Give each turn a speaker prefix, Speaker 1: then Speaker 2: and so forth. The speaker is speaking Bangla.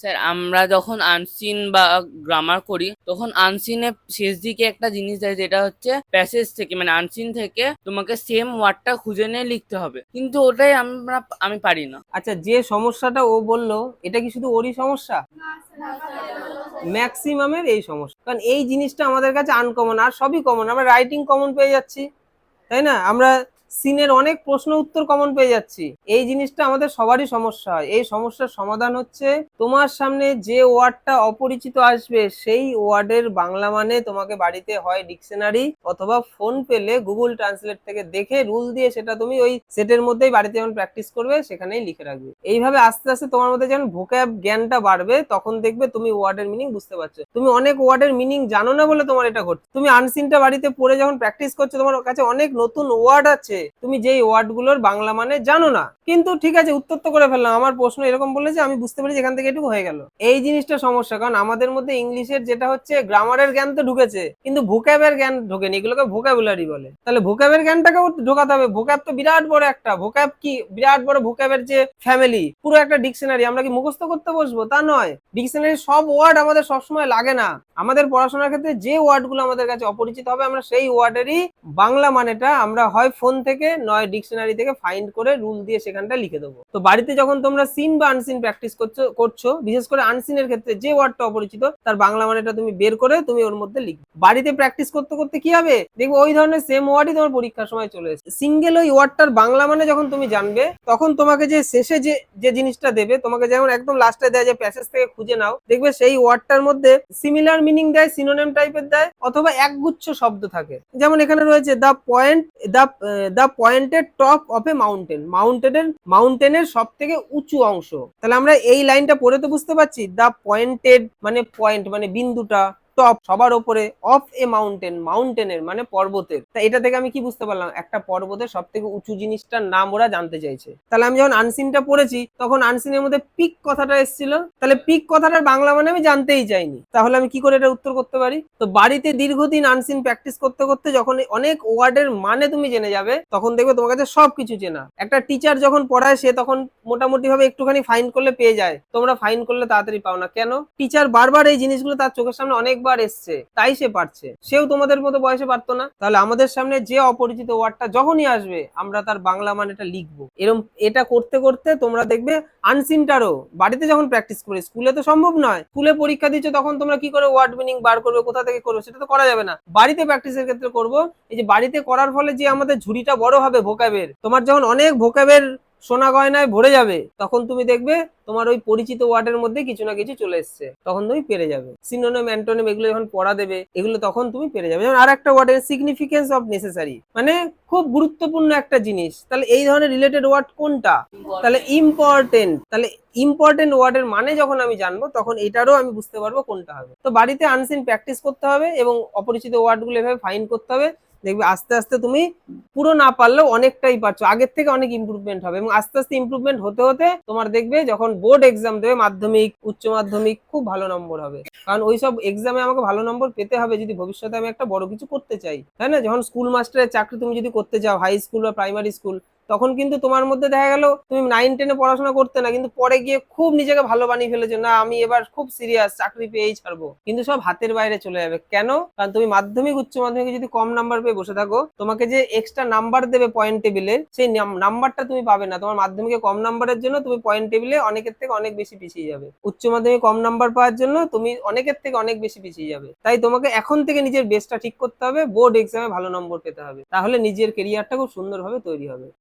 Speaker 1: স্যার, আমরা যখন আনসিন বা গ্রামার করি, তখন আনসিনে শেষ দিকে একটা জিনিস দেয়, যেটা হচ্ছে প্যাসেজ থেকে মানে আনসিন থেকে তোমাকে সেম ওয়ার্ডটা খুঁজে নিয়ে লিখতে হবে। কিন্তু ওটাই আমরা, আমি পারি না।
Speaker 2: আচ্ছা যে সমস্যাটা ও বলল, এটা কি শুধু ওরই সমস্যা? ম্যাক্সিমামের এই সমস্যা। কারণ এই জিনিসটা আমাদের কাছে আনকমন আর সবই কমন আমরা রাইটিং কমন পেয়ে যাচ্ছি। তাই না? আমরা সিনের অনেক প্রশ্ন উত্তর কমন পেয়ে যাচ্ছি। এই জিনিসটা আমাদের সবারই সমস্যা হয়। এই সমস্যার সমাধান হচ্ছে তোমার সামনে যে ওয়ার্ডটা অপরিচিত আসবে, সেই ওয়ার্ডের বাংলা মানে তোমাকে বাড়িতে হয় ডিকশনারি অথবা ফোন পেলে গুগল ট্রান্সলেট থেকে দেখে রুল দিয়ে সেটা তুমি ওই সেটের মধ্যেই বাড়িতে যখন প্র্যাকটিস করবে, সেখানেই লিখে রাখবে। এইভাবে আস্তে আস্তে তোমার মধ্যে যখন ভোক্যাব জ্ঞানটা বাড়বে, তখন দেখবে তুমি ওয়ার্ডের মিনিং বুঝতে পারছ। তুমি অনেক ওয়ার্ডের মিনিং জানো না বলে তোমার এটা ঘটছে। তুমি আনসিনটা বাড়িতে পড়ে যখন প্র্যাকটিস করছ, তোমার কাছে অনেক নতুন ওয়ার্ড আছে তুমি যেই ওয়ার্ডগুলোর বাংলা মানে জানো না। কিন্তু ঠিক আছে, উত্তর তো করে ফেললাম। আমার প্রশ্ন এরকম বলে যে আমি বুঝতে পেরেছি এখান থেকে এটুকু হয়ে গেল। এই জিনিসটা সমস্যা, কারণ আমাদের মধ্যে ইংলিশের যেটা হচ্ছে, গ্রামারের জ্ঞান তো ঢুকেছে, কিন্তু ভোক্যাবের জ্ঞান ঢোকেনি। এগুলোকে ভোক্যাবুলারি বলে। তাহলে ভোক্যাবের জ্ঞানটাকেও ঢোকাতে হবে। ভোক্যাব তো বিরাট বড় একটা। ভোক্যাব কি? বিরাট বড় ভোক্যাবের যে ফ্যামিলি পুরো একটা ডিকশনারি আমরা কি মুখস্থ করতে বসবো? তা নয়। ডিকশনারি সব ওয়ার্ড আমাদের সবসময় লাগে না। আমাদের পড়াশোনার ক্ষেত্রে যে ওয়ার্ডগুলো আমাদের কাছে অপরিচিত হবে, আমরা সেই ওয়ার্ডেরই বাংলা মানেটা আমরা হয় ফোন থেকে, নয় ডিকশনারি থেকে ফাইন্ড করে রুল দিয়ে সেখানটা লিখে দেবো। তো বাড়িতে যখন তোমরা সিন বা আনসিন প্র্যাকটিস করছ করছ, বিশেষ করে আনসিনের ক্ষেত্রে যে ওয়ার্ডটা অপরিচিত, তার বাংলা মানেটা তুমি বের করে তুমি ওর মধ্যে লিখবে। বাড়িতে প্র্যাকটিস করতে করতে কি হবে? দেখবে ওই ধরনের সেম ওয়ার্ডই তোমার পরীক্ষার সময় চলে এসেছে। সিঙ্গেল ওই ওয়ার্ডটার বাংলা মানে যখন তুমি জানবে, তখন তোমাকে যে শেষে যে যে জিনিসটা দেবে, তোমাকে যেমন একদম লাস্টে দেয় যে প্যাসেজ থেকে খুঁজে নাও, দেখবে সেই ওয়ার্ডটার মধ্যে সিমিলার মিনিং দেয় সিনোনেম টাইপের দেয়, অথবা একগুচ্ছ শব্দ থাকে। যেমন এখানে রয়েছে the point the the pointed top of a mountain মাউন্টেনের মাউন্টেনের সব থেকে উঁচু অংশ। তাহলে আমরা এই লাইনটা পড়ে তো বুঝতে পারছি দ্য পয়েন্টেড মানে পয়েন্ট মানে বিন্দুটা। টপ সবার ওপরে অফ এ মাউন্টেন, মাউন্টেনের মানে পর্বতের। তা এটা থেকে আমি কি বুঝতে পারলাম? একটা পর্বতের সব থেকে উঁচু জিনিসটার নাম ওরা জানতে চাইছে। তাহলে আমি যখন আনসিনটা পড়েছি, তখন আনসিনের মধ্যে পিক কথাটা এসেছিল। তাহলে পিক কথাটার বাংলা মানে আমি জানতেই চাইনি। তাহলে আমি কি করে এটা উত্তর করতে পারি? তো বাড়িতে দীর্ঘদিন আনসিন প্র্যাকটিস করতে করতে যখন অনেক ওয়ার্ডের মানে তুমি জেনে যাবে, তখন দেখবে তোমার কাছে সবকিছু চেনা। একটা টিচার যখন পড়ায়, সে তখন মোটামুটি ভাবে একটুখানি ফাইন করলে পেয়ে যায়। তোমরা ফাইন করলে তাড়াতাড়ি পাও না। কেন? টিচার বারবার এই জিনিসগুলো তার চোখের সামনে অনেকবার এসছে, তাই সে পারছে। সেও তোমাদের মতো বয়সে পারতো না। তাহলে আমাদের সামনে যে অপরিচিত ওয়ার্ডটা যখনই আসবে, আমরা তার বাংলা মানেটা লিখব। এরকম এটা করতে করতে তোমরা দেখবে আনসিনটারও বাড়িতে যখন প্র্যাকটিস করে, স্কুলে তো সম্ভব নয়। স্কুলে পরীক্ষা দিচ্ছ, তখন তোমরা কি করে ওয়ার্ড মিনিং বার করবে, কোথা থেকে করবে, সেটা তো করা যাবে না। বাড়িতে প্র্যাকটিসের ক্ষেত্রে করব। এই যে বাড়িতে করার ফলে যে আমাদের ঝুড়িটা বড় হবে ভোকাবের তোমার যখন অনেক ভোকাবের সোনা গয়নায় ভরে যাবে, তখন তুমি দেখবে তোমার ওই পরিচিত ওয়ার্ডের মধ্যে কিছু না কিছু চলে এসছে, তখন তুমি পেরে যাবে। সিনোনিম অ্যান্টোনিম এগুলো যখন পড়া দেবে, এগুলো তখন তুমি পেরে যাবে। যেমন আর একটা ওয়ার্ডের সিগনিফিকেন্স অফ নেসেসারি মানে খুব গুরুত্বপূর্ণ একটা জিনিস। তাহলে এই ধরনের রিলেটেড ওয়ার্ড কোনটা? তাহলে ইম্পর্টেন্ট তাহলে ইম্পর্টেন্ট ওয়ার্ডের মানে যখন আমি জানব, তখন এটারও আমি বুঝতে পারব কোনটা হবে। তো বাড়িতে আনসিন প্র্যাকটিস করতে হবে এবং অপরিচিত ওয়ার্ডগুলো এভাবে ফাইন করতে হবে দেখবে আস্তে আস্তে তুমি পুরো না পারলেও অনেকটাই পারছ। আগের থেকে অনেক ইম্প্রুভমেন্ট হবে এবং আস্তে আস্তে ইম্প্রুভমেন্ট হতে হতে তোমার দেখবে যখন বোর্ড এক্সাম দেবে, মাধ্যমিক, উচ্চ মাধ্যমিক খুব ভালো নম্বর হবে। কারণ ওই সব এক্সামে আমাকে ভালো নম্বর পেতে হবে যদি ভবিষ্যতে আমি একটা বড় কিছু করতে চাই। তাই না? যখন স্কুল মাস্টারের চাকরি তুমি যদি করতে চাও হাই স্কুল বা প্রাইমারি স্কুল তখন কিন্তু তোমার মধ্যে দেখা গেল তুমি নাইন টেনে পড়াশোনা করতে না, কিন্তু পরে গিয়ে খুব নিজেকে ভালো বানিয়ে ফেলেছো, না, আমি এবার খুব সিরিয়াস চাকরি পেয়েই ছাড়বো। কিন্তু সব হাতের বাইরে চলে যাবে। কেন? কারণ তুমি মাধ্যমিক, উচ্চ মাধ্যমিকে যদি কম নাম্বার পেয়ে বসে থাকো, তোমাকে যে এক্সট্রা নাম্বার দেবে পয়েন্ট টেবিলে সেই নাম্বারটা তুমি পাবে না। তোমার মাধ্যমিকে কম নাম্বারের জন্য তুমি পয়েন্ট টেবিলে অনেকের থেকে অনেক বেশি পিছিয়ে যাবে। উচ্চ মাধ্যমিকে কম নাম্বার পাওয়ার জন্য তুমি অনেকের থেকে অনেক বেশি পিছিয়ে যাবে। তাই তোমাকে এখন থেকে নিজের বেসটা ঠিক করতে হবে। বোর্ড এক্সামে ভালো নম্বর পেতে হবে। তাহলে নিজের কেরিয়ারটা খুব সুন্দরভাবে তৈরি হবে।